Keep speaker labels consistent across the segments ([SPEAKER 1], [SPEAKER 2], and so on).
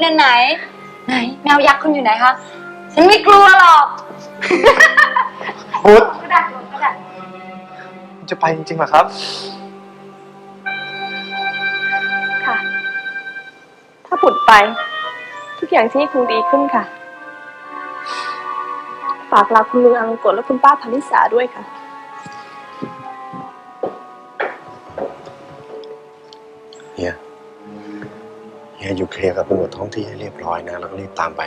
[SPEAKER 1] คุณอันไหน ไหน แมวยักษ์คุณอยู่ไหนคะฉันไม่กลัวหรอก
[SPEAKER 2] พุทธ
[SPEAKER 1] กระดาษกระดาษ
[SPEAKER 2] จะไปจริงๆเหรอครับ
[SPEAKER 3] ค่ะ ถ้าปุดไป ทุกอย่างที่นี่คงดีขึ้นค่ะ ฝากลาคุณลุงอังกฤษและคุณป้าพานิสาด้วยค่ะ
[SPEAKER 4] เฮียอยู่เคลียร์กับตำรวจท้องที่ให้เรียบร้อยนะ แล้วก็รีบตามไป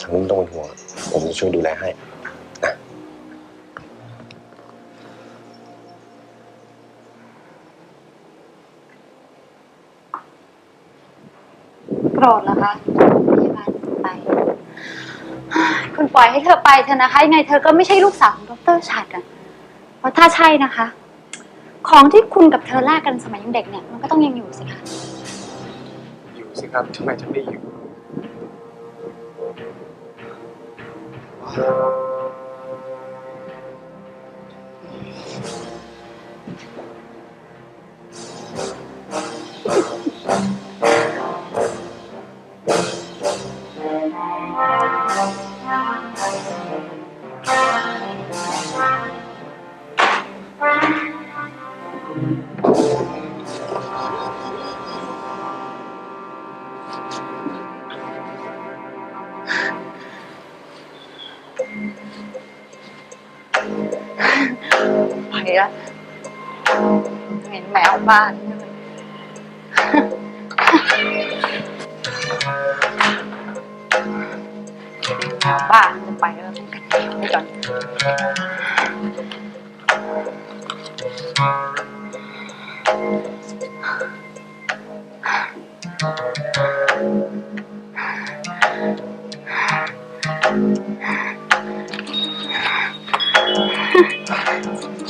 [SPEAKER 4] ทางนู้นต้องเป็นห่วง ผมจะช่วยดูแลให้นะ
[SPEAKER 1] โกรธเหรอคะพยาบาลไป คุณปล่อยให้เธอไปเถอะนะคะ ยังไงเธอก็ไม่ใช่ลูกสาวของดรชัดอะเพราะถ้าใช่นะคะ ของที่คุณกับเธอแลกกันสมัยยังเด็กเนี่ย มันก็ต้องยังอยู่สิคะ
[SPEAKER 2] สิครับทำไมถึงไม่อยู่ะ
[SPEAKER 1] เห็นแมวบ้านแมวบ้านจะไปแล้วกันเดียวก่อน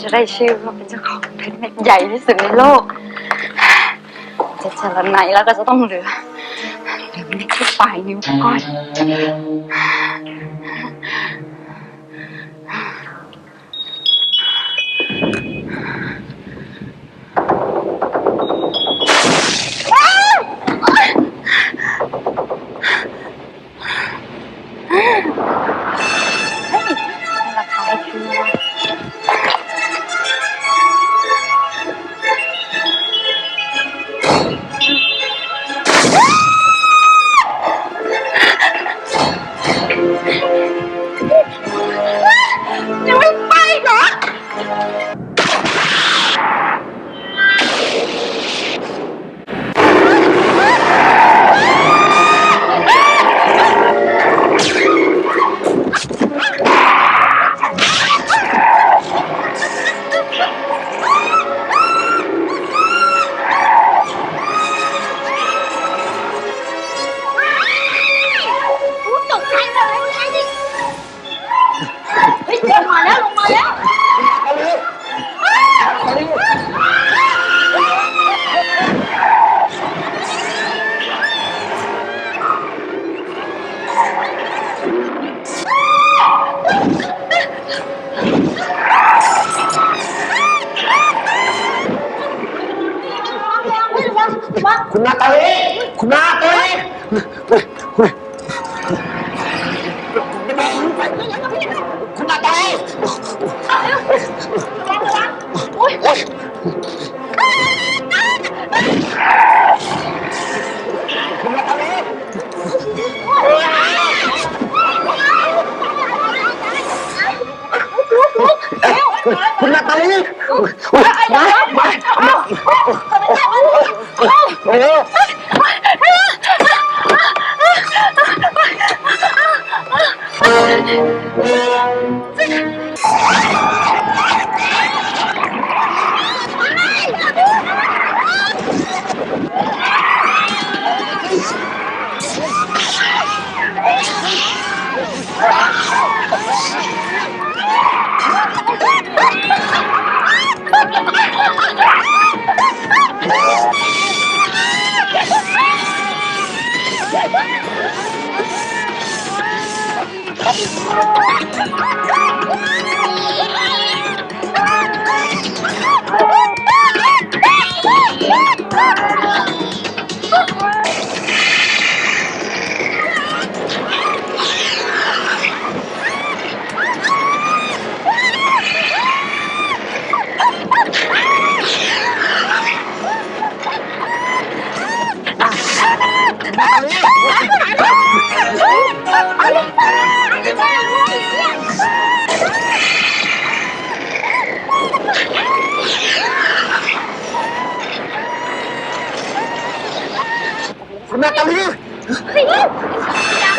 [SPEAKER 1] จะได้ชื่อว่าเป็นเจ้าของเพชรเม็ดใหญ่ที่สุดในโลก จะเจรไนแล้วก็จะต้องเหลือเหลือไม่แค่ปลายนิ้วก้อย ลีคุ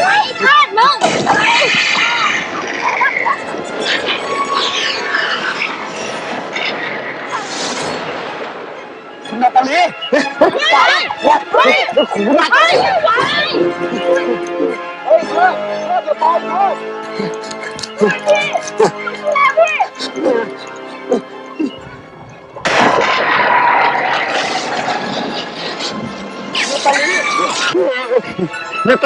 [SPEAKER 1] ไอ้ทาดมึา
[SPEAKER 4] ตาลีตายวัดไปขู่นาตาลี
[SPEAKER 1] เฮ้
[SPEAKER 5] แล้ว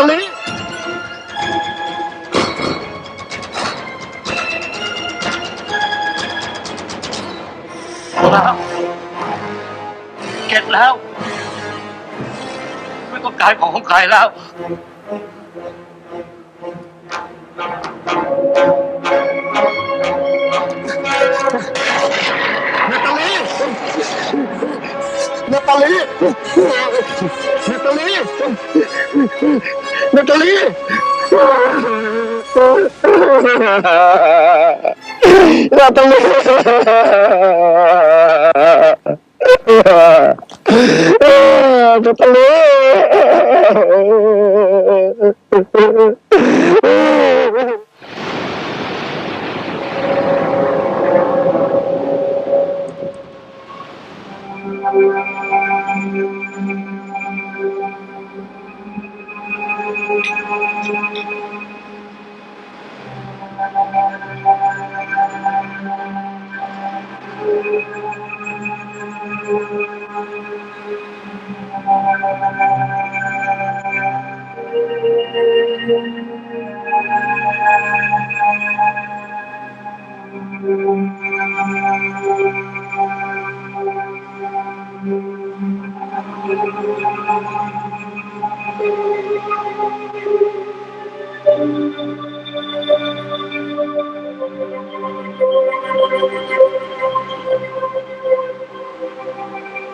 [SPEAKER 5] เก็บแล้ว ไม่ต้องการของของใครแล้ว
[SPEAKER 4] นาตาลีนาตาลีนาตาลี นาต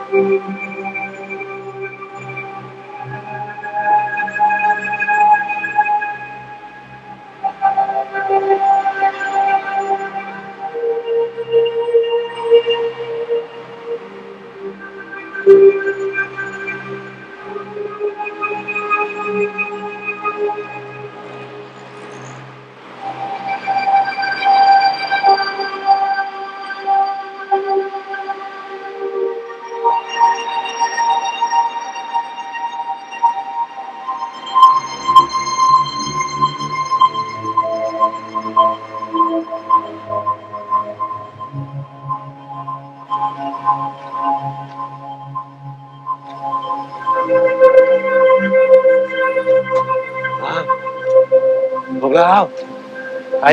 [SPEAKER 4] าลี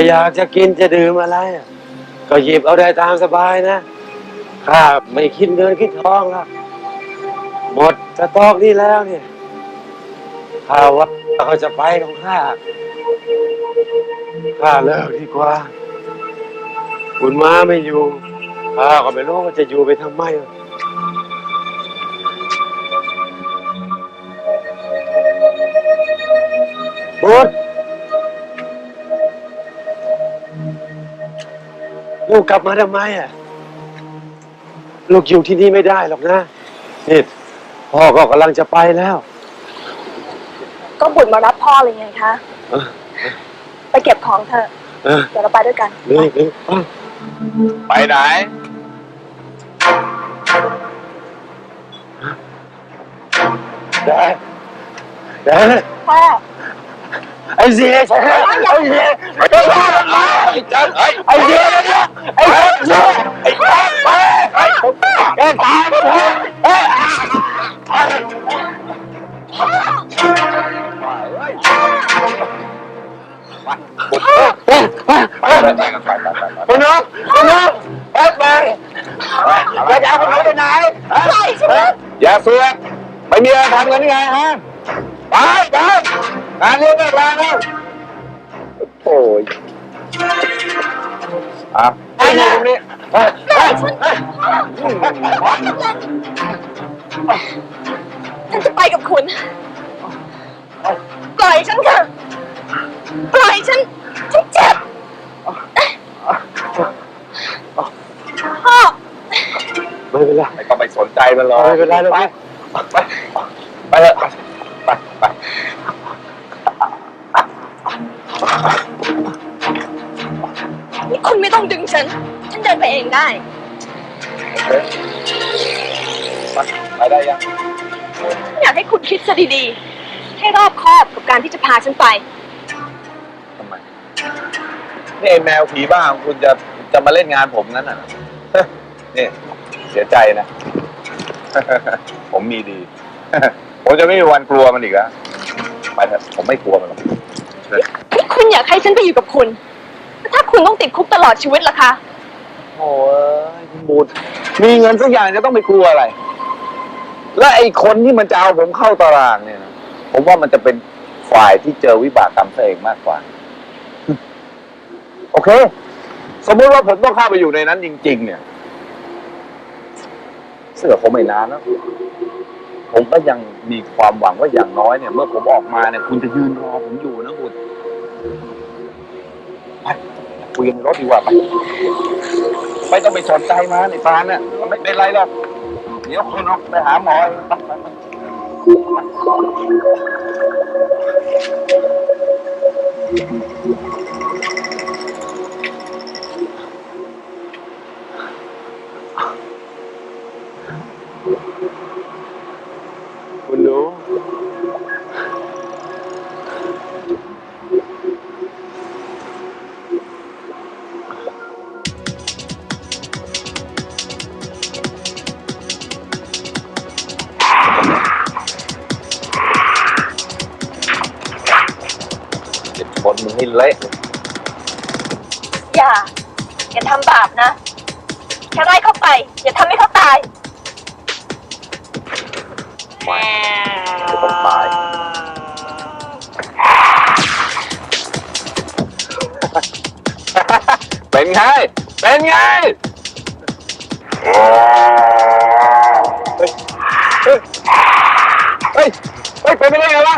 [SPEAKER 5] อยากจะกินจะดื่มอะไร ก็หยิบเอาได้ตามสบายนะข้าไม่คิดเงินคิดทองหรอกหมดสตอกนี่แล้วเนี่ยข้าว่าเขาจะไปของข้าข้าเลิกดีกว่า คุณม้าไม่อยู่ข้าก็ไม่รู้ว่าจะอยู่ไปทำไมบด ลูกกลับมาทำไมอะ ลูกอยู่ที่นี่ไม่ได้หรอกนะ นี่พ่อก็กำลังจะไปแล้ว
[SPEAKER 3] ก็บุญมารับพ่อเลยไงคะ
[SPEAKER 5] เออ
[SPEAKER 3] ไปเก็บของเถอะ
[SPEAKER 5] เออ
[SPEAKER 3] เดี๋ยวเราไปด้วยกัน
[SPEAKER 5] นี่นี่อะ
[SPEAKER 4] ไปไหน
[SPEAKER 5] ได้ได้
[SPEAKER 3] พ่อ
[SPEAKER 5] ไอ้เสียใช่ไหมไอ้เสียไอ้เสียไอ้จันไอ้ไอ้เสียไอ้เสียไอ้จันไปไอ้ไอ้ตายไปเลยไอ้คุณน้องคุณน้องไปไปไปจะเอาไปไหน
[SPEAKER 3] ปล่อยฉันนะ
[SPEAKER 5] อย่าเสือกไม่มีอะไรทำกันยังไงฮะไปไป งานเลี้ยงเลิกลาแล้วโอ้ยอะไอ้นี่ตรงนี้เฮ้ยเฮ้ยเฮ้ย
[SPEAKER 3] ฉันจะไปกับคุณ ปล่อยฉันเถอะปล่อยฉัน ฉันเจ็บพ่อ
[SPEAKER 5] ไม่เป็นไร
[SPEAKER 4] ไม่ต้องไปสนใจมันหรอก
[SPEAKER 5] ไม่เป็นไรหรอก
[SPEAKER 4] ไปไปไปเถอะไปไป
[SPEAKER 3] ต้องดึงฉัน ฉันเดินไปเองได้
[SPEAKER 4] ไปไปได้ยัง
[SPEAKER 3] ไงอยากให้คุณคิดซะดีๆ ให้รอบคอบกับการที่จะพาฉันไป
[SPEAKER 6] ทำไม นี่ไอ้แมวผีบ้าของคุณจะจะมาเล่นงานผมงั้นน่ะ นี่เสียใจนะ ผมมีดี ผมจะไม่มีวันกลัวมันอีกแล้ว ไปเถอะผมไม่กลัวมันหรอกเชิญ
[SPEAKER 3] ที่คุณอยากให้ฉันไปอยู่กับคุณแล้วถ้า คุณต้องติดคุกตลอดชีวิตล่ะคะ
[SPEAKER 6] โอ้ยคุณบูดมีเงินสักอย่างจะต้องไปกลัวอะไร และไอ้คนที่มันจะเอาผมเข้าตารางเนี่ยนะผมว่ามันจะเป็นฝ่ายที่เจอวิบากกรรมซะเองมากกว่า โอเค สมมติว่าผมต้องเข้าไปอยู่ในนั้นจริง ๆ เนี่ย เสือผมไม่นานแล้วผมก็ยังมีความหวังว่าอย่างน้อยเนี่ย เมื่อผมออกมาเนี่ย คุณจะยืนรอผมอยู่นะคุณ คุยกันในรถดีกว่าไปไม่ต้องไปสนใจมาในฟานเนี่ยไม่เป็นไรหรอกเดี๋ยวคุณออกไปหาหมอเองไป
[SPEAKER 3] อย่า อย่าทำบาปนะแค่ไล่เข้าไป อย่าทำให้เขาตาย
[SPEAKER 6] ไม่จะต้องตายเป็นไง เป็นไงเฮ้ยเฮ้ยเฮ้ยเฮ้ยเป็นไปได้ไงวะ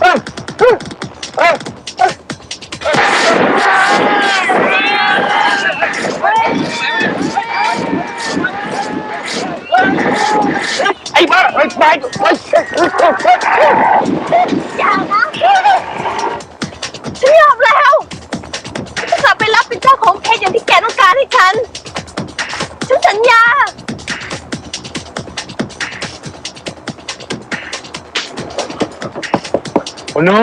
[SPEAKER 6] เฮ้ยเฮ้ย เฮ้ย ไอ้บ้าไอ้ไปไอ้
[SPEAKER 3] อย่านะฉันยอมแล้วฉันจะกลับไปรับเป็นเจ้าของเพชรอย่างที่แกต้องการให้ฉัน ฉันสัญญา
[SPEAKER 6] คุณหนู